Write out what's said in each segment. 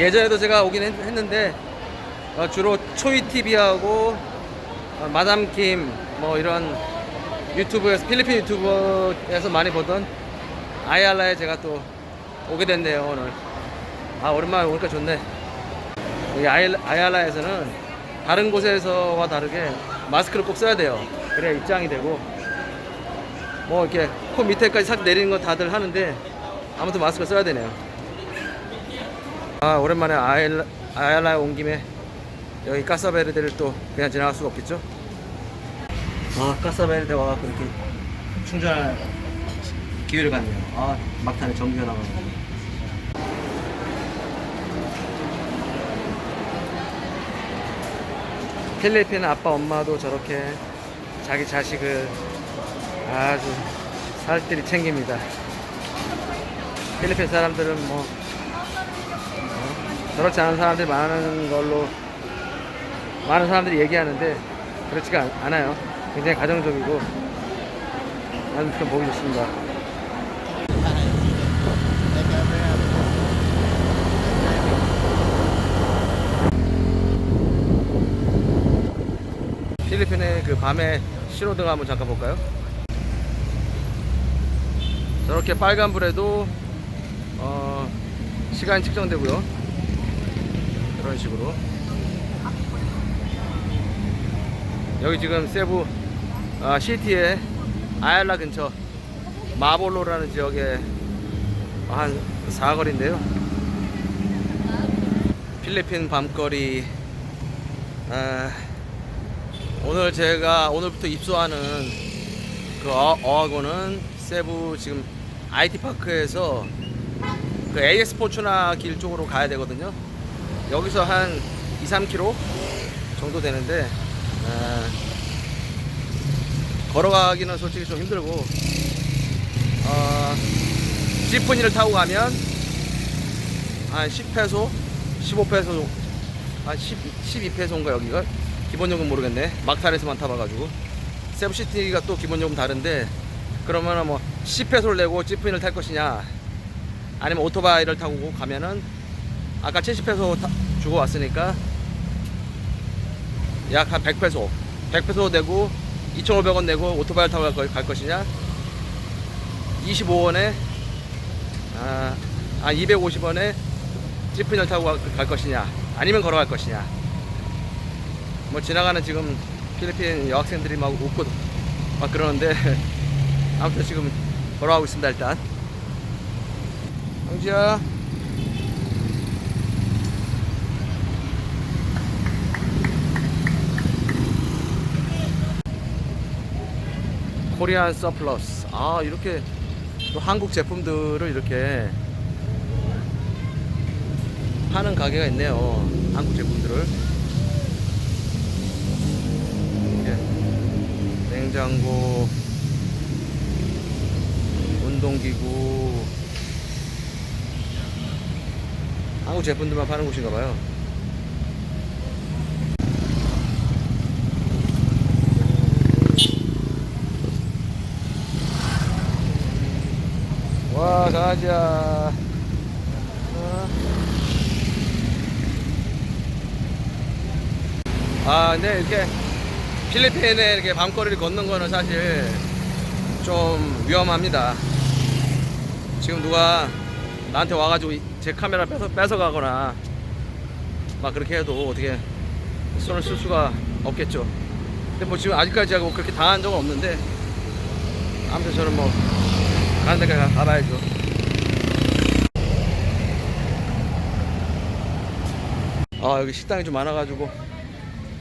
예전에도 제가 오긴 했, 는데 주로 초이 TV하고 어, 마담 김뭐 이런 유튜브에서 필리핀 유튜브에서 많이 보던 아이알라에 제가 또 오게 됐네요 오늘. 아 오랜만에 오니까 좋네. 아이, 아이알라에서는 다른 곳에서와 다르게 마스크를 꼭 써야 돼요. 그래야 입장이 되고. 뭐 이렇게 코 밑에까지 싹 내리는 거 다들 하는데 아무튼 마스크 써야 되네요. 아 오랜만에 아일라에 온 김에 여기 까사베르데를 또 그냥 지나갈 수가 없겠죠? 아 까사베르데 와갖고 이렇게 충전할 기회를 갖네요. 아 막판에 전기가 나가고 필리핀 아빠 엄마도 저렇게 자기 자식을 아주 살뜰히 챙깁니다. 필리핀 사람들은 뭐 저렇지 않은 사람들이 많은 걸로 많은 사람들이 얘기하는데 그렇지가 않- 않아요. 굉장히 가정적이고 아주 좀 보기 좋습니다. 필리핀의 그 밤에 신호등 한번 잠깐 볼까요? 저렇게 빨간불에도 어, 시간이 측정되고요. 이런 식으로 여기 지금 세부 아, 시티의 아얄라 근처 마볼로라는 지역에 한 사거리인데요 필리핀 밤거리 아, 오늘 제가 오늘부터 입소하는 그 어, 어학원은 세부 지금 IT 파크에서 그 AS 포추나 길 쪽으로 가야 되거든요. 여기서 한 2, 3km 정도 되는데 아, 걸어가기는 솔직히 좀 힘들고 어, 지프니를 타고 가면 한 10페소, 15페소, 한 10, 12페소인가 여기가? 기본 요금 모르겠네. 막탄에서만 타봐가지고. 세부시티가 또 기본 요금 다른데 그러면은 뭐 10페소를 내고 지프니를 탈 것이냐 아니면 오토바이를 타고 가면은 아까 70페소 주고 왔으니까 약 한 100페소. 100페소 내고 2,500원 내고 오토바이를 타고 갈, 것이냐? 25원에 아, 아 250원에 지프니를 타고 가- 갈 것이냐? 아니면 걸어갈 것이냐? 뭐 지나가는 지금 필리핀 여학생들이 막 웃고 막 그러는데 아무튼 지금 걸어가고 있습니다 일단. 형지야 코리안 서플러스 아 이렇게 또 한국 제품들을 이렇게 파는 가게가 있네요. 한국 제품들을. 이렇게 냉장고 운동기구. 한국 제품들만 파는 곳인가 봐요 와 가자 어. 아 근데 이렇게 필리핀에 이렇게 밤거리를 걷는 거는 사실 좀 위험합니다 지금 누가 나한테 와가지고 이- 제 카메라 뺏어, 뺏어가거나 막 그렇게 해도 어떻게 손을 쓸 수가 없겠죠 근데 뭐 지금 아직까지 하고 그렇게 당한 적은 없는데 아무튼 저는 뭐 가는 데까지 가- 가봐야죠. 아 여기 식당이 좀 많아가지고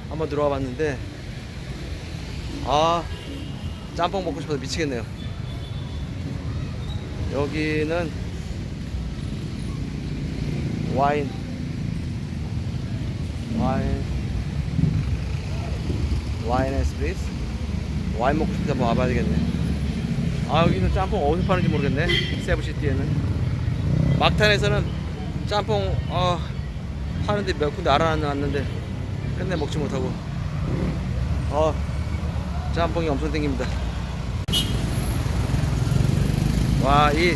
한번 들어와 봤는데 아 짬뽕 먹고 싶어서 미치겠네요. 여기는 와인. 와인. 와인 앤 스프리스 와인 먹고 싶다 한번 와봐야 되겠네. 아 여기는 짬뽕 어디서 파는지 모르겠네. 세부시티에는. 막탄에서는 짬뽕 어, 파는데 몇 군데 알아놨는데 끝내 먹지 못하고. 어 짬뽕이 엄청 땡깁니다. 와 이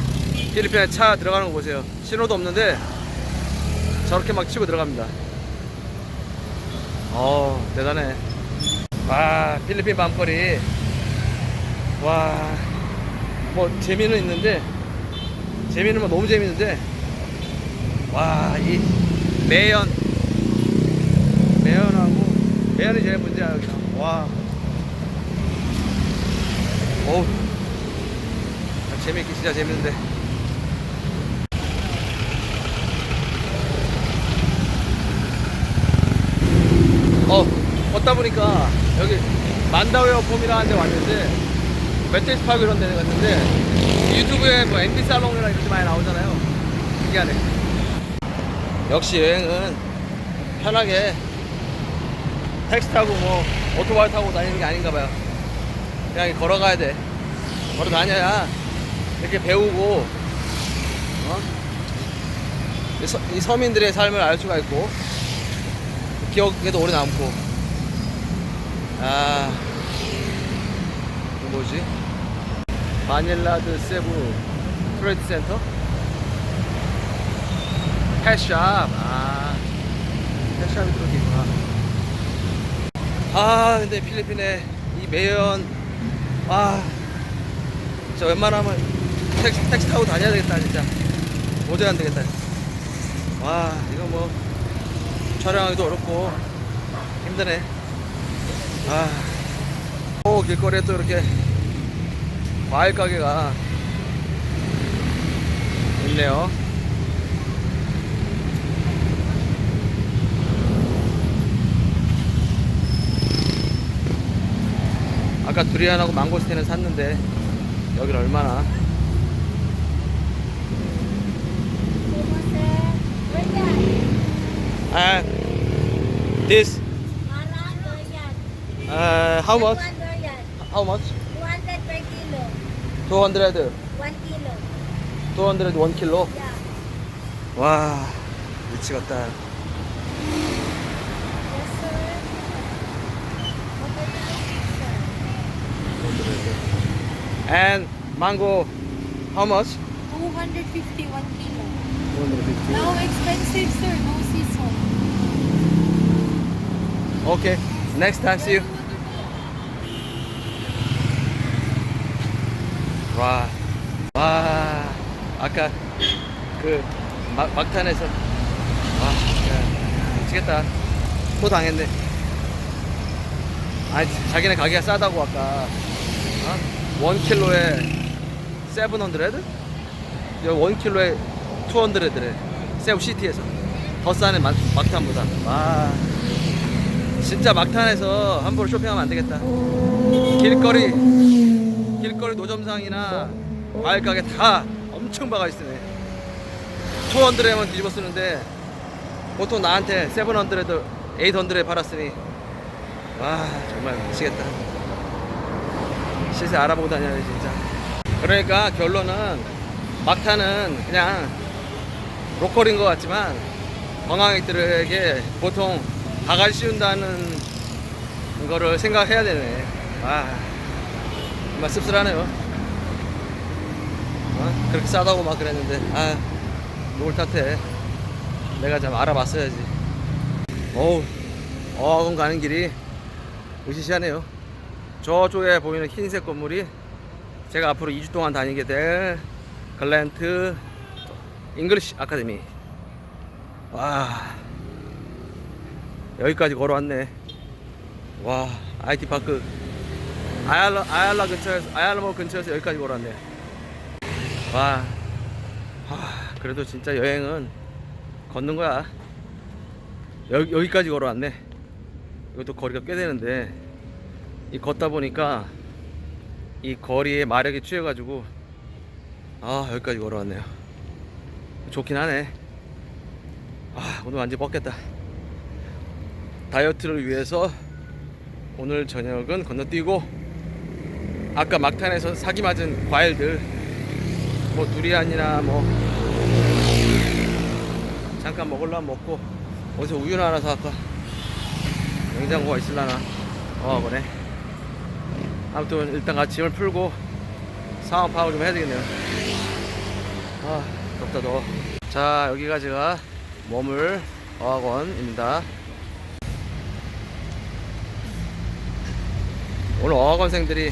필리핀에 차 들어가는 거 보세요. 신호도 없는데 저렇게 막 치고 들어갑니다. 어 대단해. 와 필리핀 밤거리. 와 뭐 재미는 있는데 재미는 뭐 너무 재밌는데. 와 이 매연. 매연하고 매연이 제일 문제야 여기서 와. 어우. 재밌기 진짜 재밌는데. 어 걷다 보니까 여기 만다웨어 폼이라는 데 왔는데 멧돼지 파크 이런 데 갔는데 유튜브에 뭐 MB 살롱이나 이런 데 많이 나오잖아요. 신기하네 역시 여행은 편하게 택시 타고 뭐 오토바이 타고 다니는 게 아닌가 봐요. 그냥 걸어가야 돼. 걸어 다녀야 이렇게 배우고 어? 이, 서, 이 서민들의 삶을 알 수가 있고 기억에도 오래 남고. 아 이거 뭐지? 마닐라드 세부 트레이드 센터 펫샵. 아. 펫샵이 그렇게 있구나. 아 근데 필리핀에 이 매연. 아. 진짜 웬만하면 택시, 택시 타고 다녀야 되겠다 진짜. 도저히 안 되겠다 와 이거 뭐 촬영하기도 어렵고 힘드네. 아, 오 길거리에 또 이렇게 과일 가게가 있네요 아까 두리안하고 망고스틴은 샀는데 여기는 얼마나 아 this uh, how much how much 200 per kilo. 200 1 kilo. 200 1 킬로 Yeah. 와 미치겠다 Yes. And mango how much 250 1 kilo. 250 Now expensive, sir. No season. okay next time see you 와, 와, 아까 그 막, 막탄에서 와, 야, 미치겠다. 또 당했네. 아니, 자기네 가게가 싸다고 아까 어? 원 킬로에 세븐 헌드레드? 여기 원 킬로에 투 헌드레드래. 세우 시티에서 더 싸네 막, 막탄보다. 와, 진짜 막탄에서 함부로 쇼핑하면 안 되겠다. 길거리 길거리 노점상이나 과일 가게 다 엄청 박아 있으네. 200에만 뒤집어 쓰는데 보통 나한테 700, 800에 팔았으니 와 정말 미치겠다. 시세 알아보고 다녀야 돼 진짜. 그러니까 결론은 막타는 그냥 로컬인 것 같지만 관광객들에게 보통 바가지 씌운다는 거를 생각해야 되네. 와. 정말 씁쓸하네요. 어? 그렇게 싸다고 막 그랬는데, 아, 누굴 탓해. 내가 좀 알아봤어야지. 어우, 어금 가는 길이 으시시하네요. 저쪽에 보이는 흰색 건물이 제가 앞으로 2주 동안 다니게 될 글랜트 잉글리시 아카데미. 와, 여기까지 걸어왔네. 와, IT 파크 아얄라 아얄라 근처에서 아얄라모 근처에서 여기까지 걸어왔네. 와, 와, 그래도 진짜 여행은 걷는 거야. 여기 여기까지 걸어왔네. 이것도 거리가 꽤 되는데 이 걷다 보니까 이 거리에 마력이 취해가지고 아 여기까지 걸어왔네요. 좋긴 하네. 아 오늘 완전 히 뻗겠다. 다이어트를 위해서 오늘 저녁은 건너뛰고 아까 막탄에서 사기 맞은 과일들 뭐 두리안이나 뭐 잠깐 먹으려면 먹고 어디서 우유나 하나 사갈까 냉장고가 있을라나 어 그래 아무튼 일단 같이 짐을 풀고 상황 파악을 좀 해야 되겠네요. 아 덥다 더워. 자 여기가 제가 머물 어학원입니다. 오늘 어학원생들이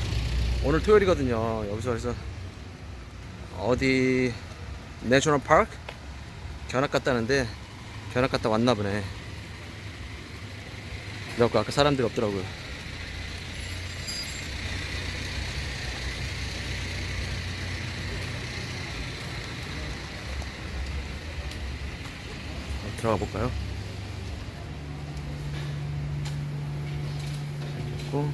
오늘 토요일이거든요. 여기서 그래서 어디 내셔널 파크 견학 갔다는데 견학 갔다 왔나 보네. 그래갖고 아까 사람들이 없더라고요 들어가 볼까요? 있고.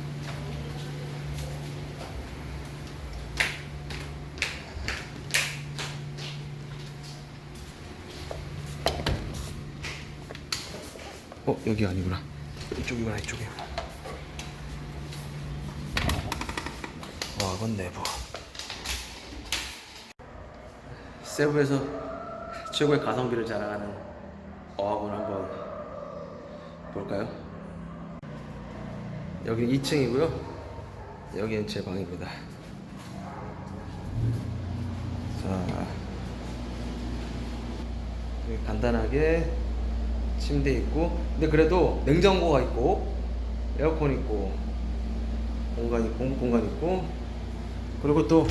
어 여기 아니구나. 이쪽이구나 이쪽이 와건 내부 세부에서 최고의 가성비를 자랑하는 어학원 한번 볼까요? 여기 2층이고요 여기는 제 방입니다 자 간단하게 침대 있고 근데 그래도 냉장고가 있고 에어컨 있고 공간 있고 공간 있고 그리고 또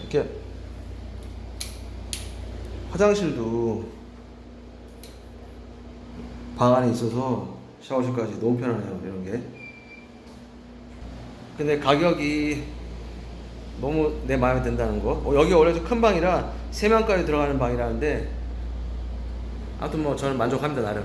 이렇게 화장실도 방 안에 있어서 샤워실까지 너무 편하네요 이런 게. 근데 가격이 너무 내 마음에 든다는 거. 어, 여기 원래 좀 큰 방이라 3명까지 들어가는 방이라는데 아무튼 뭐 저는 만족합니다 나름